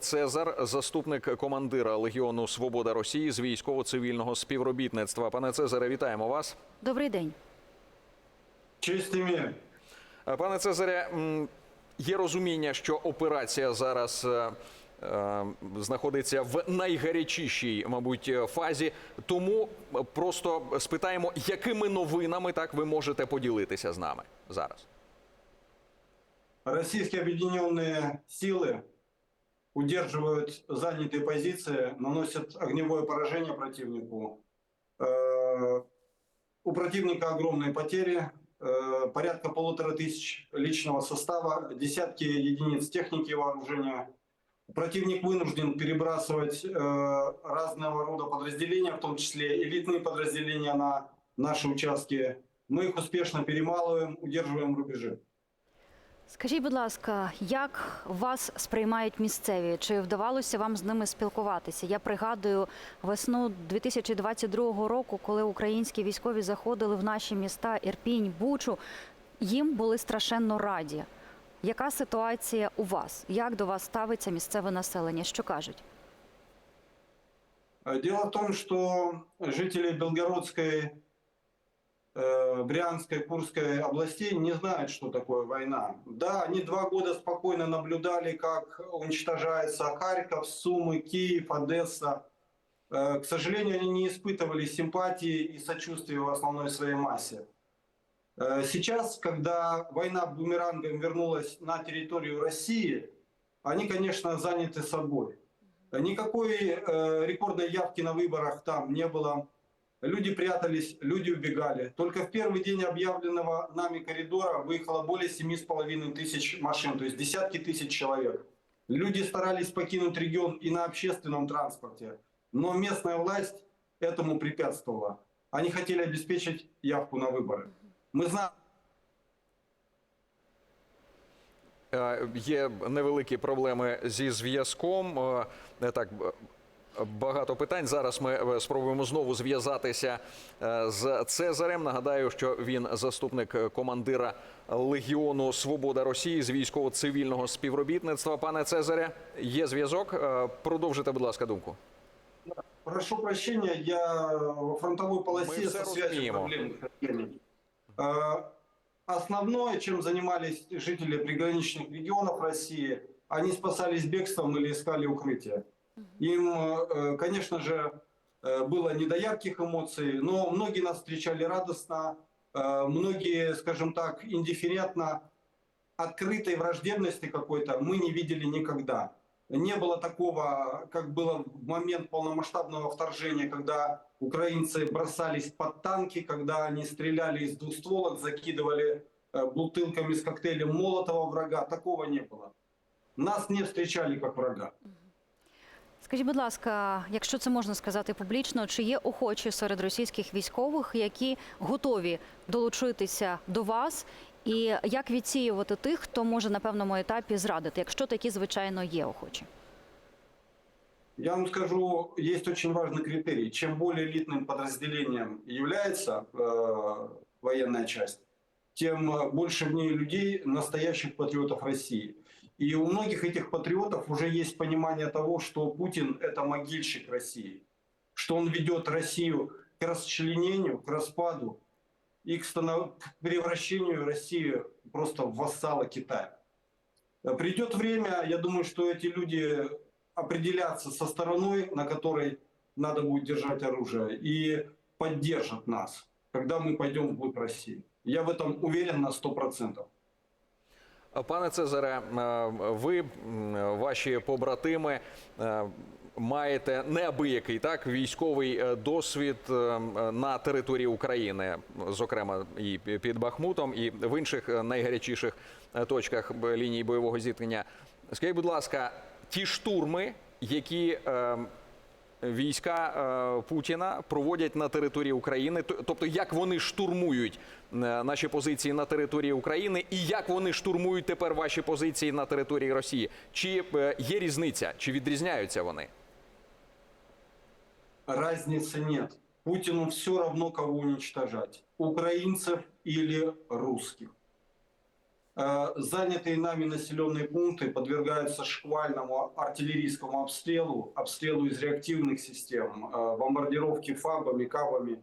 Цезар, заступник командира Легіону Свобода Росії з військово-цивільного співробітництва. Пане Цезаре, вітаємо вас. Добрий день. Честь имею. Е, Пане Цезаре, м, є розуміння, що операція зараз е, е, знаходиться в найгарячішій, мабуть, е, фазі. Тому е, просто спитаємо, якими новинами так ви можете поділитися з нами зараз. Российские объединенные силы Удерживают занятые позиции, наносят огневое поражение противнику. Э, У противника огромные потери, э, порядка полутора тысяч личного состава, десятки единиц техники и вооружения. Противник вынужден перебрасывать э, разного рода подразделения, в том числе элитные подразделения на наши участки. Мы их успешно перемалываем, удерживаем рубежи. Скажіть, будь ласка, як вас сприймають місцеві? Чи вдавалося вам з ними спілкуватися? Я пригадую весну 2022 року, коли українські військові заходили в наші міста Ірпінь, Бучу. Їм були страшенно раді. Яка ситуація у вас? Як до вас ставиться місцеве населення? Що кажуть? Э, Дело в том, что жители Белгородской, Брянской, Курской областей не знают, что такое война. Да, они два года спокойно наблюдали, как уничтожается Харьков, Сумы, Киев, Одесса. Э, К сожалению, они не испытывали симпатии и сочувствия в основной своей массе. Э, Сейчас, когда война бумерангом вернулась на территорию России, они, конечно, заняты собой. Никакой э, рекордной явки на выборах там не было. Люди прятались, люди убегали. Только в первый день объявленного нами коридора выехало более 7,5 тысяч машин, то есть десятки тысяч человек. Люди старались покинуть регион и на общественном транспорте, но местная власть этому препятствовала. Они хотели обеспечить явку на выборы. Мы знаем, Е, Є невеликі проблеми зі зв'язком. Е, не Так б- багато питань. Зараз ми е, спробуємо знову зв'язатися е, з Цезарем. Нагадаю, що він заступник е, командира Легіону Свобода Росії з військово-цивільного співробітництва. Пане Цезаре, є зв'язок. Е, Продовжуйте, будь ласка, думку. Прошу прощения, я во фронтовой Мы полосе все со связью разумеем. проблемы. Э, Основное, чем занимались жители приграничных регионов России, они спасались бегством или искали укрытие. Им, э, конечно же, э, было не до ярких эмоций, но многие нас встречали радостно, э, многие, скажем так, индифферентно, открытой враждебности какой-то мы не видели никогда. Не было такого, как было в момент полномасштабного вторжения, когда украинцы бросались под танки, когда они стреляли из двустволок, закидывали бутылками с коктейлем Молотова врага. Такого не было. Нас не встречали как врага. Скажіть, будь ласка, якщо це можна сказати публічно, чи є охочі серед російських військових, які готові долучитися до вас, і як відсіювати тих, хто може на певному етапі зрадити, якщо такі, звичайно, є охочі? Я вам скажу, есть очень важный критерий. Чем более элитным подразделением является э, военная часть, тем э, больше в ней людей, настоящих патриотов России. И у многих этих патриотов уже есть понимание того, что Путин – это могильщик России, что он ведет Россию к расчленению, к распаду и к превращению России просто в вассала Китая. Придет время, я думаю, что эти люди определятся со стороной, на которой надо будет держать оружие, и поддержат нас, когда мы пойдем вглубь России. Я в этом уверен на 100%. Пане Цезаре, е, ви, ваші побратими, е, маєте неабиякий так військовий е, досвід на території України, зокрема і під Бахмутом, і в інших найгарячіших точках лінії бойового зіткнення. Скажіть, будь ласка, ті штурми, які війська е, Путіна проводять на території України, тобто як вони штурмують е, наші позиції на території України, і як вони штурмують тепер ваші позиції на території Росії? Чи е, є різниця, чи відрізняються вони? Разницы нет. Путину все равно, кого уничтожать. Украинцев или русских. Э, Занятые нами населенные пункты подвергаются шквальному артиллерийскому обстрелу, обстрелу из реактивных систем, э, бомбардировке фабами, кабами.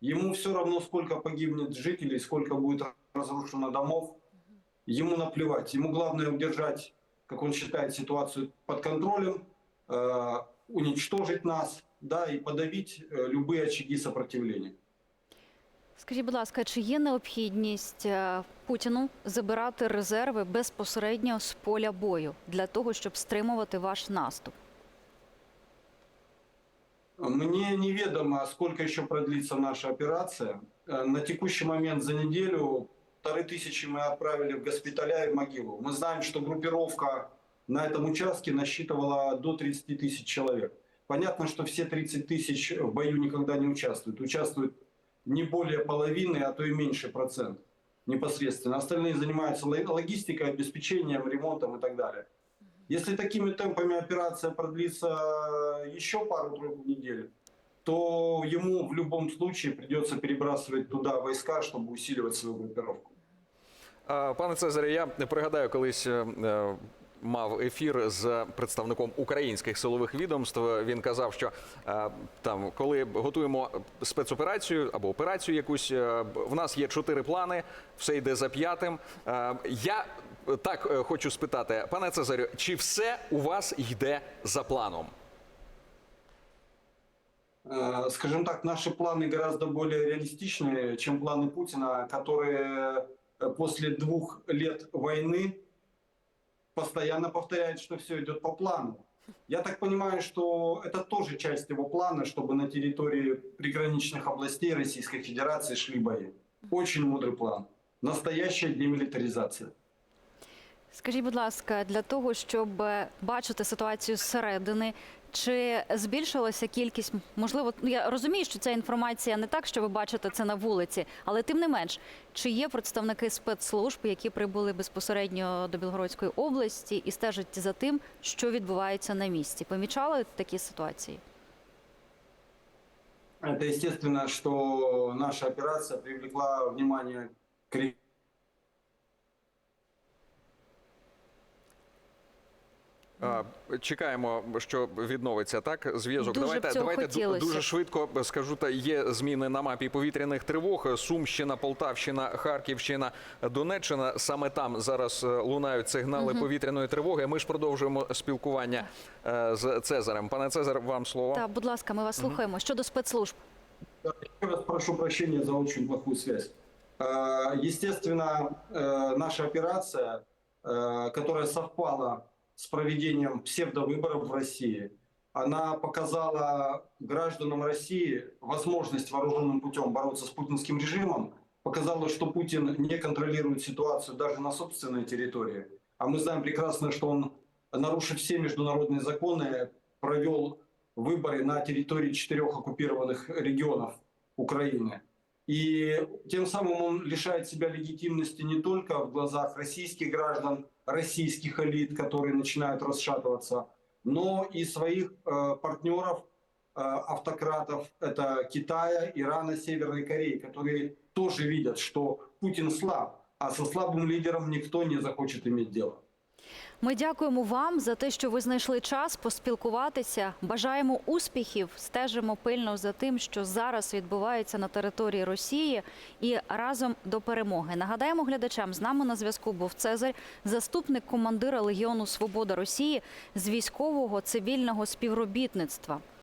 Ему все равно, сколько погибнет жителей, сколько будет разрушено домов. Ему наплевать. Ему главное удержать, как он считает, ситуацию под контролем, э, уничтожить нас, да, и подавить любые очаги сопротивления. Скажіть, будь ласка, чи є необхідність е, Путіну забирати резерви безпосередньо з поля бою для того, щоб стримувати ваш наступ? Мне неведомо, сколько еще продлится наша операция. Э, На текущий момент за неделю полторы тысячи мы отправили в госпиталя и в могилу. Мы знаем, что группировка на этом участке насчитывала до 30 тысяч человек. Понятно, что все 30 тысяч в бою никогда не участвуют. Участвуют не более половины, а то и меньше процент непосредственно. Остальные занимаются ло- логистикой, обеспечением, ремонтом и так далее. Если такими темпами операция продлится еще пару-тройку недель, то ему в любом случае придется перебрасывать туда войска, чтобы усиливать свою группировку. А, Пане Цезарі, я пригадаю, колись мав ефір з представником українських силових відомств. Він казав, що е, там, коли готуємо спецоперацію або операцію якусь, е, в нас є чотири плани, все йде за п'ятим. Е, Я так е, хочу спитати, пане Цезарю, чи все у вас йде за планом? Э, Скажем так, наши планы гораздо более реалистичные, чем планы Путина, которые э, после двух лет войны постоянно повторяют, что все идет по плану. Я так понимаю, что это тоже часть его плана, чтобы на территории приграничных областей Российской Федерации шли бои. Очень мудрый план. Настоящая демилитаризация. Скажіть, будь ласка, для того, щоб е, бачити ситуацію зсередини, чи збільшилася кількість, можливо, ну, я розумію, що ця інформація не так, що ви бачите це на вулиці, але тим не менш, чи є представники спецслужб, які прибули безпосередньо до Білгородської області і стежать за тим, що відбувається на місці? Помічали такі ситуації? Это естественно, что наша операция привлекла внимание к А, Чекаємо, що відновиться так зв'язок. Дуже б давайте цього давайте ду- хотілося. дуже швидко скажу. Та є зміни на мапі повітряних тривог. Сумщина, Полтавщина, Харківщина, Донеччина. Саме там зараз е, лунають сигнали повітряної тривоги. Ми ж продовжуємо спілкування е, з Цезарем. Пане Цезар, вам слово. Так, будь ласка, ми вас слухаємо. Щодо спецслужб. Еще раз прошу прощения за очень плохую связь. Э, Естественно, э, наша операция, э, которая совпала с проведением псевдовыборов в России, она показала гражданам России возможность вооруженным путем бороться с путинским режимом, показала, что Путин не контролирует ситуацию даже на собственной территории. А мы знаем прекрасно, что он, нарушив все международные законы, провел выборы на территории четырех оккупированных регионов Украины. И тем самым он лишает себя легитимности не только в глазах российских граждан, российских элит, которые начинают расшатываться, но и своих э, партнеров, э, автократов, это Китая, Ирана, Северной Кореи, которые тоже видят, что Путин слаб, а со слабым лидером никто не захочет иметь дело. Ми дякуємо вам за те, що ви знайшли час поспілкуватися. Бажаємо успіхів, стежимо пильно за тим, що зараз відбувається на території Росії, і разом до перемоги. Нагадаємо глядачам, з нами на зв'язку був Цезарь, заступник командира Легіону Свобода Росії з військового цивільного співробітництва.